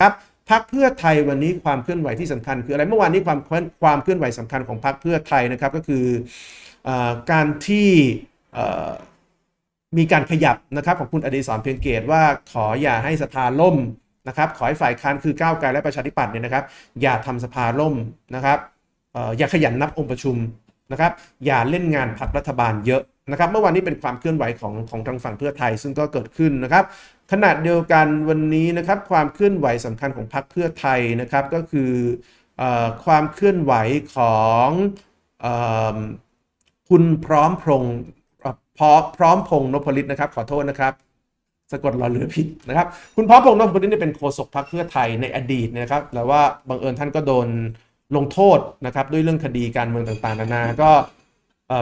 ครับพักเพื่อไทยวันนี้ความเคลื่อนไหวที่สำคัญ คืออะไรเมื่อวานนี้ความความเคลื่อนไหวสำคัญของพักเพื่อไทยนะครับก็คืออการที่มีการขยับนะครับของคุณอดีศรเพียงเกตว่าขออย่าให้สภาล่มนะครับขอให้ฝ่ายค้านคือก้าวไกลและประชาธิปัตย์เนี่ยนะครับ อย่าทำสภาล่มนะครับเอ่ออย่าขยันนับองค์ประชุมนะครับ อย่าเล่นงานพักรัฐบาลเยอะนะครับ เมื่อวานนี้เป็นความเคลื่อนไหวของของทางฝั่งเพื่อไทย ซึ่งก็เกิดขึ้นนะครับ ขณะเดียวกันวันนี้นะครับความเคลื่อนไหวสำคัญของพรรคเพื่อไทยนะครับก็คืออความเคลื่อนไหวของอคุณพร้อมพงษ์เอ่อพร้อมพร้อมพงนพลิตนะครับ ขอโทษนะครับสะกดรอเรือผิดนะครับ คุณพร้อมพงษ์นพลิตเนี่เป็นโฆษกพรรคเพื่อไทยในอดีตนะครับแต่ว่าบังเอิญท่านก็โดนลงโทษนะครับด้วยเรื่องคดีการเมืองต่างๆนานาก็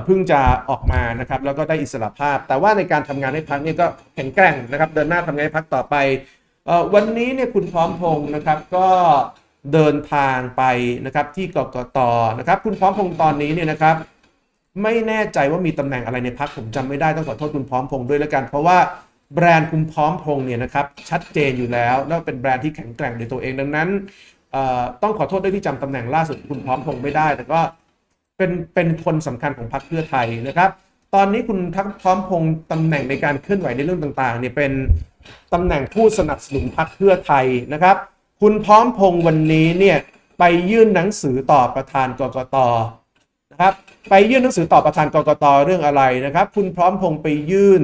เพิ่งจะออกมานะครับแล้วก็ได้อิสระภาพ แต่ว่าในการทำงานให้พักนี่ก็แข็งแกร่งนะครับ เดินหน้าทำงานให้พักต่อไปออวันนี้เนี่ยคุณพร้อมพงศ์นะครับก็เดินทางไปนะครับที่กกตนะครับคุณพร้อมพงศ์ตอนนี้เนี่ยนะครับ ไม่แน่ใจว่ามีตำแหน่งอะไรในพักผมจำไม่ได้ต้องขอโทษคุณพร้อมพงศ์ด้วยแล้วกัน เพราะว่าแบรนด์คุณพร้อมพงศ์เนี่ยนะครับชัดเจนอยู่แล้ว แล้วเป็นแบรนด์ที่แข็งแกร่งในตัวเองดังนั้นต้องขอโทษด้วยที่จำตำแหน่งล่าสุดคุณพร้อมพงศ์ไม่ได้แต่ก็ เป็นเป็นคนสำคัญของพรรคเพื่อไทยนะครับ ตอนนี้คุณทักพร้อมพงษ์ตำแหน่งในการเคลื่อนไหวในเรื่องต่างๆเนี่ยเป็นตำแหน่งผู้สนับสนุนพรรคเพื่อไทยนะครับ คุณพร้อมพงษ์วันนี้เนี่ยไปยื่นหนังสือต่อประธานกกตนะครับ ไปยื่นหนังสือต่อประธานกกตเรื่องอะไรนะครับ คุณพร้อมพงษ์ไปยื่น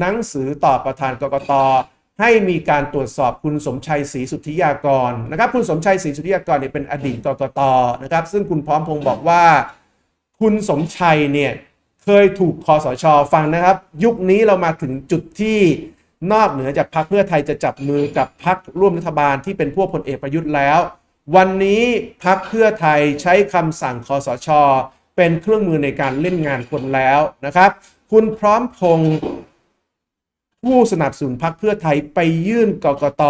หนังสือต่อประธานกกตให้มีการตรวจสอบคุณสมชัยศรีสุทธิยากรนะครับ คุณสมชัยศรีสุทธิยากรเนี่ยเป็นอดีตกกตนะครับ ซึ่งคุณพร้อมพงษ์บอกว่า คุณสมชัยเนี่ยเคยถูกคอสชฟังนะครับ ยุคนี้เรามาถึงจุดที่นอกเหนือจากพรรคเพื่อไทยจะจับมือกับพรรคร่วมรัฐบาลที่เป็นพวกพลเอกประยุทธ์แล้ว วันนี้พรรคเพื่อไทยใช้คำสั่งคอสชเป็นเครื่องมือในการเล่นงานคนแล้วนะครับ คุณพร้อมพงษ์ผู้สนับสนุนพรรคเพื่อไทยไปยื่นกกต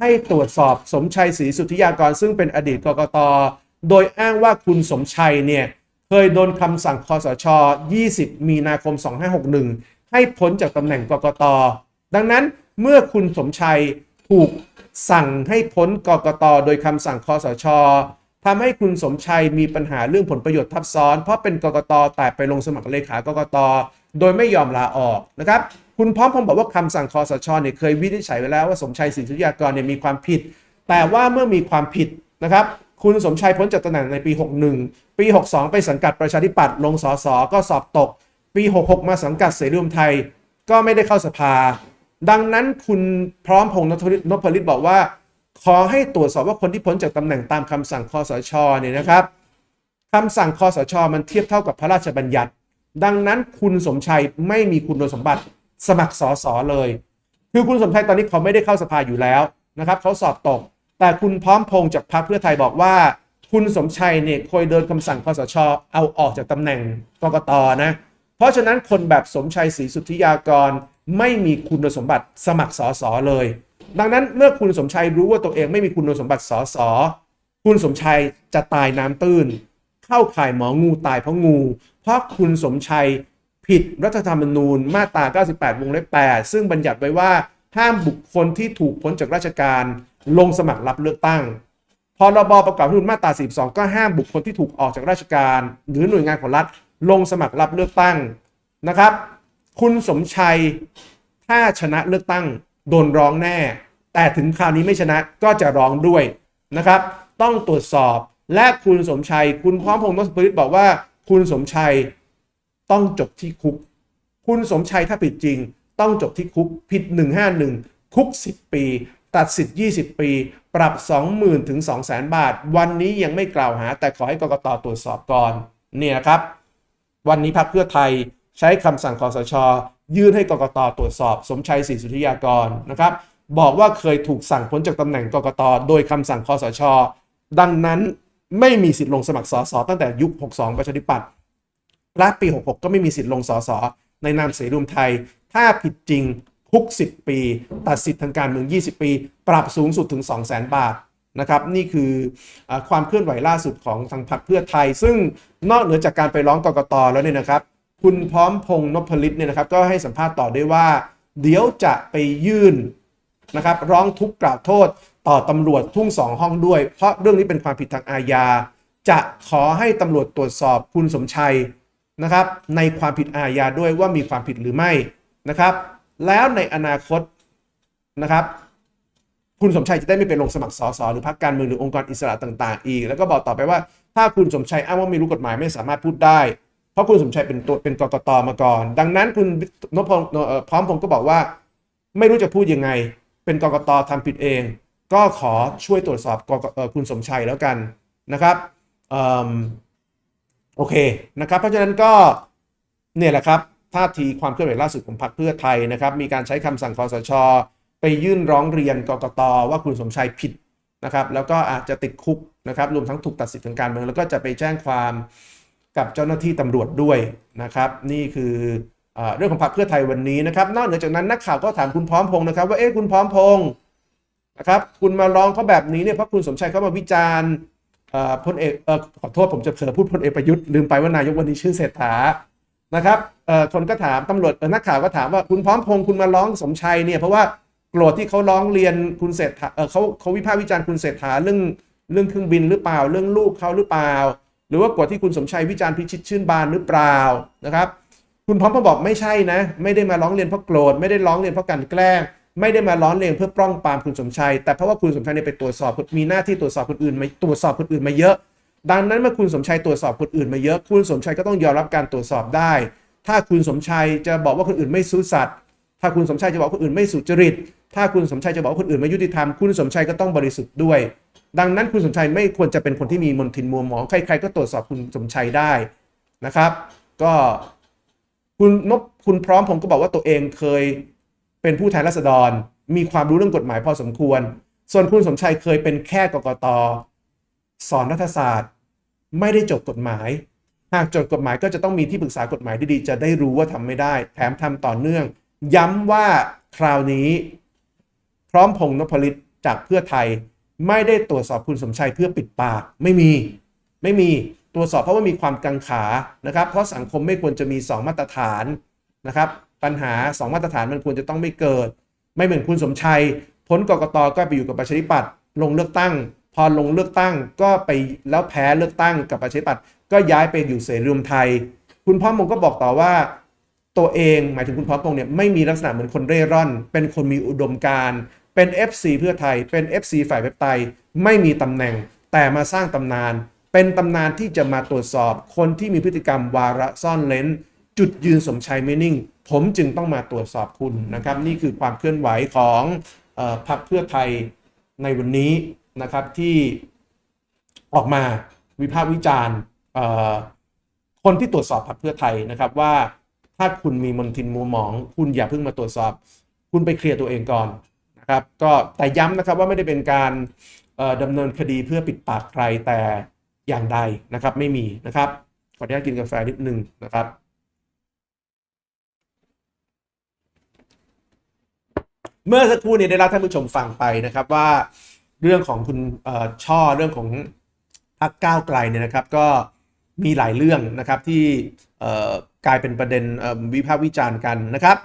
ให้ตรวจสอบสมชัยศรีสุทธิยากรซึ่งเป็นอดีตกกตโดยอ้างว่าคุณสมชัยเนี่ย เคยโดนคำสั่งคอสช 20 มีนาคม 2561 ให้พ้นจากตำแหน่งกกต ดังนั้นเมื่อคุณสมชัยถูกสั่งให้พ้นกกต โดยคำสั่งคอสชทำให้คุณสมชัยมีปัญหาเรื่องผลประโยชน์ทับซ้อน เพราะเป็นกกต แต่ไปลงสมัครเลขากกต โดยไม่ยอมลาออกนะครับคุณพร้อมพงษ์บอกว่าคำสั่งคอสชเนี่ยเคยวินิจฉัยไว้แล้วว่าสมชัยศรีสุทธิยากรเนี่ยมีความผิด แต่ว่าเมื่อมีความผิดนะครับ คุณสมชัยพ้นจากตำแหน่งในปี 61 ปี 62 ไปสังกัดประชาธิปัตย์ลงสสก็สอบตก ปี 66 มาสังกัดเสรีรวมไทย ก็ไม่ได้เข้าสภา ดังนั้นคุณพร้อมพงษ์นพลิตนพลิตบอกว่า ขอให้ตรวจสอบว่าคนที่พ้นจากตำแหน่งตามคำสั่งคอสชเนี่ยนะครับคำสั่งคอสช มันเทียบเท่ากับพระราชบัญญัติ ดังนั้นคุณสมชัยไม่มีคุณสมบัติสมัครสสเลย คือคุณสมชัยตอนนี้เขาไม่ได้เข้าสภาอยู่แล้วนะครับเขาสอบตก แต่คุณพร้อมพงษ์จากพรรคเพื่อไทยบอกว่า คุณสมชัยเนี่ยเคยเดินคำสั่งคอสชเอาออกจากตำแหน่งกกตนะ เพราะฉะนั้นคนแบบสมชัยศรีสุทธิยากรไม่มีคุณสมบัติสมัครสอสอเลย ดังนั้นเมื่อคุณสมชัยรู้ว่าตัวเองไม่มีคุณสมบัติสอสอคุณสมชัยจะตายน้ำตื้น เข้าข่ายหมองูตายเพราะงู เพราะคุณสมชัยผิดรัฐธรรมนูญมาตรา 98 วงเล็บ 8 ซึ่งบัญญัติไว้ว่าห้ามบุคคลที่ถูกพ้นจากราชการ ลงสมัครรับเลือกตั้งพรบประกอบรัฐธรรมนูญมาตรา42 ก็ห้ามบุคคลที่ถูกออกจากราชการ หรือหน่วยงานของรัฐลงสมัครรับเลือกตั้งนะครับ คุณสมชัยถ้าชนะเลือกตั้งโดนร้องแน่ แต่ถึงคราวนี้ไม่ชนะก็จะร้องด้วยนะครับ ต้องตรวจสอบและคุณสมชัย คุณพร้อมพงษ์นพฤทธิ์บอกว่า คุณสมชัยต้องจบที่คุก คุณสมชัยถ้าผิดจริง ต้องจบที่คุกผิด 151 คุก 10 ปี ตัดสิทธิ์ 20 ปี ปรับ 20,000 ถึง 200,000 บาท วันนี้ยังไม่กล่าวหา แต่ขอให้กกตตรวจสอบก่อนเนี่ยนะครับ วันนี้พรรคเพื่อไทยใช้คำสั่งคอสช ยื่นให้กกตตรวจสอบ สมชัยศรีสุธิยากรนะครับ บอกว่าเคยถูกสั่งพ้นจากตำแหน่งกกตโดยคำสั่งคอสช ดังนั้นไม่มีสิทธิ์ลงสมัครสสตั้งแต่ยุค 62 ประชาธิปัตย์และปี 66 ก็ไม่มีสิทธิ์ลงสสในนามเสรีรวมไทย ถ้าผิดจริง คุก 10 ปี ตัดสิทธิ์ทางการเมือง 20 ปี ปรับสูงสุดถึง 200,000 บาทนะครับนี่คืออความเคลื่อนไหวล่าสุดของทางพรรคเพื่อไทย ซึ่งนอกเหนือจากการไปร้องกกตแล้วเนี่ยนะครับ คุณพร้อมพงษ์นพลิตเนี่ยนะครับ ก็ให้สัมภาษณ์ต่อด้วยว่า เดี๋ยวจะไปยื่นนะครับ ร้องทุกข์กล่าวโทษต่อตำรวจทุ่งสองห้องด้วย เพราะเรื่องนี้เป็นความผิดทางอาญา จะขอให้ตำรวจตรวจสอบคุณสมชัยนะครับ ในความผิดอาญาด้วยว่ามีความผิดหรือไม่นะครับ แล้วในอนาคตนะครับ คุณสมชัยจะได้ไม่ไปลงสมัครสสหรือพรรคการเมืองหรือองค์กรอิสระต่าง ๆ อีก แล้วก็บอกต่อไปว่า ถ้าคุณสมชัยอ้างว่าไม่รู้กฎหมายไม่สามารถพูดได้ เพราะคุณสมชัยเป็นตัวเป็นกกตมาก่อน ดังนั้นคุณนพพพร้อมพงศ์ก็บอกว่า ไม่รู้จะพูดยังไง เป็นกกตทำผิดเอง ก็ขอช่วยตรวจสอบกกเอ่อคุณสมชัยแล้วกันนะครับโอเคนะครับ เพราะฉะนั้นก็เนี่ยแหละครับ ท่าทีความเคลื่อนไหวล่าสุดของพรรคเพื่อไทยนะครับ มีการใช้คำสั่งคอสช ไปยื่นร้องเรียนกกตว่าคุณสมชัยผิดนะครับ แล้วก็อาจจะติดคุกนะครับ รวมทั้งถูกตัดสิทธิ์ทางการเมือง แล้วก็จะไปแจ้งความกับเจ้าหน้าที่ตำรวจด้วยนะครับ นี่คือเอเรื่องของพรรคเพื่อไทยวันนี้นะครับ นอกเหนือจากนั้นนักข่าวก็ถามคุณพร้อมพงศ์นะครับ ว่าเอ๊ะคุณพร้อมพงศ์นะครับคุณมาร้องเขาแบบนี้เนี่ยเพราะคุณสมชัยเขามาวิจารณ์พลเอกขอโทษผมจะเผลอพูดพลเอกประยุทธ์ลืมไปว่านายกวันนี้ชื่อเศรษฐา นะครับคนก็ถามตำรวจนักข่าวก็ถามว่าคุณพร้อมพงศ์คุณมาร้องสมชัยเนี่ยเพราะว่าโกรธที่เขาร้องเรียนคุณเศรษฐาเขาเขาวิพากษ์วิจารณ์คุณเศรษฐาเรื่องเรื่องเครื่องบินหรือเปล่า เรื่องลูกเขาหรือเปล่า หรือว่าโกรธที่คุณสมชัยวิจารณ์พิชิตชื่นบานหรือเปล่านะครับ คุณพร้อมพงศ์บอกไม่ใช่นะ ไม่ได้มาร้องเรียนเพราะโกรธไม่ได้ร้องเรียนเพราะกลันแกล้ง ไม่ได้มาร้องเรียนเพื่อปล้องปามคุณสมชัย แต่เพราะว่าคุณสมชัยเนี่ยไปตรวจสอบมีหน้าที่ตรวจสอบคนอื่นมาตรวจสอบคนอื่นมาเยอะ ดังนั้นเมื่อคุณสมชัยตรวจสอบคนอื่นมาเยอะคุณสมชัยก็ต้องยอมรับการตรวจสอบได้ ถ้าคุณสมชัยจะบอกว่าคนอื่นไม่ซื่อสัตย์ถ้าคุณสมชัยจะบอกคนอื่นไม่สุจริต ถ้าคุณสมชัยจะบอกคนอื่นไม่ยุติธรรม คุณสมชัยก็ต้องบริสุทธิ์ด้วย ดังนั้นคุณสมชัยไม่ควรจะเป็นคนที่มีมนทินมัวหมอง ใคร ๆ ก็ตรวจสอบคุณสมชัยได้นะครับ ก็คุณนพคุณพร้อมผมก็บอกว่าตัวเองเคยเป็นผู้แทนราษฎร มีความรู้เรื่องกฎหมายพอสมควร ส่วนคุณสมชัยเคยเป็นแค่กกต สอนรัฐศาสตร์ ไม่ได้จบกฎหมาย หากจบกฎหมายก็จะต้องมีที่ปรึกษากฎหมายที่ดี จะได้รู้ว่าทำไม่ได้ แถมทำต่อเนื่อง ย้ำว่าคราวนี้ พร้อมพงนพลิตจากเพื่อไทย ไม่ได้ตรวจสอบคุณสมชัยเพื่อปิดปาก ไม่มี ไม่มีตรวจสอบเพราะว่ามีความกังขานะครับ เพราะสังคมไม่ควรจะมี 2 มาตรฐานนะครับ ปัญหา 2 มาตรฐานมันควรจะต้องไม่เกิด ไม่เหมือนคุณสมชัย พ้นกกตก็ไปอยู่กับประชาธิปัตย์ลงเลือกตั้ง อลงเลือกตั้งก็ไปแล้วแพ้เลือกตั้งกับประชาธิปัตย์ก็ย้ายไปอยู่เสรีรวมไทย คุณพ่อมงก็บอกต่อว่า ตัวเองหมายถึงคุณพร้อมพงเนี่ยไม่มีลักษณะเหมือนคนเร่ร่อน เป็นคนมีอุดมการเป็น FC เพื่อไทยเป็น FC ฝ่ายเว็บไทยไม่มีตำแหน่ง แต่มาสร้างตำนาน เป็นตำนานที่จะมาตรวจสอบ คนที่มีพฤติกรรมวาระซ่อนเลนจุดยืนสมชัยไม่นิ่ง ผมจึงต้องมาตรวจสอบคุณนะครับ นี่คือความเคลื่อนไหวของออพรรคเพื่อไทยในวันนี้ นะครับที่ออกมาวิพากษ์วิจารณ์คนที่ตรวจสอบพรรคเพื่อไทยนะครับว่าถ้าคุณมีมนทินมัวหมอง คุณอย่าเพิ่งมาตรวจสอบ คุณไปเคลียร์ตัวเองก่อนนะครับ ก็แต่ย้ำนะครับว่าไม่ได้เป็นการดำเนินคดีเพื่อปิดปากใครแต่อย่างใดนะครับ ไม่มีนะครับขออนุญาตกินกาแฟนิดนึงนะครับเมื่อสักครู่นี้ได้รับท่านผู้ชมฟังไปนะครับว่า เรื่องของคุณช่อเรื่องของพรรคก้าวไกลเนี่ยนะครับก็มีหลายเรื่องนะครับที่กลายเป็นประเด็นวิพากษ์วิจารณ์กันนะครับ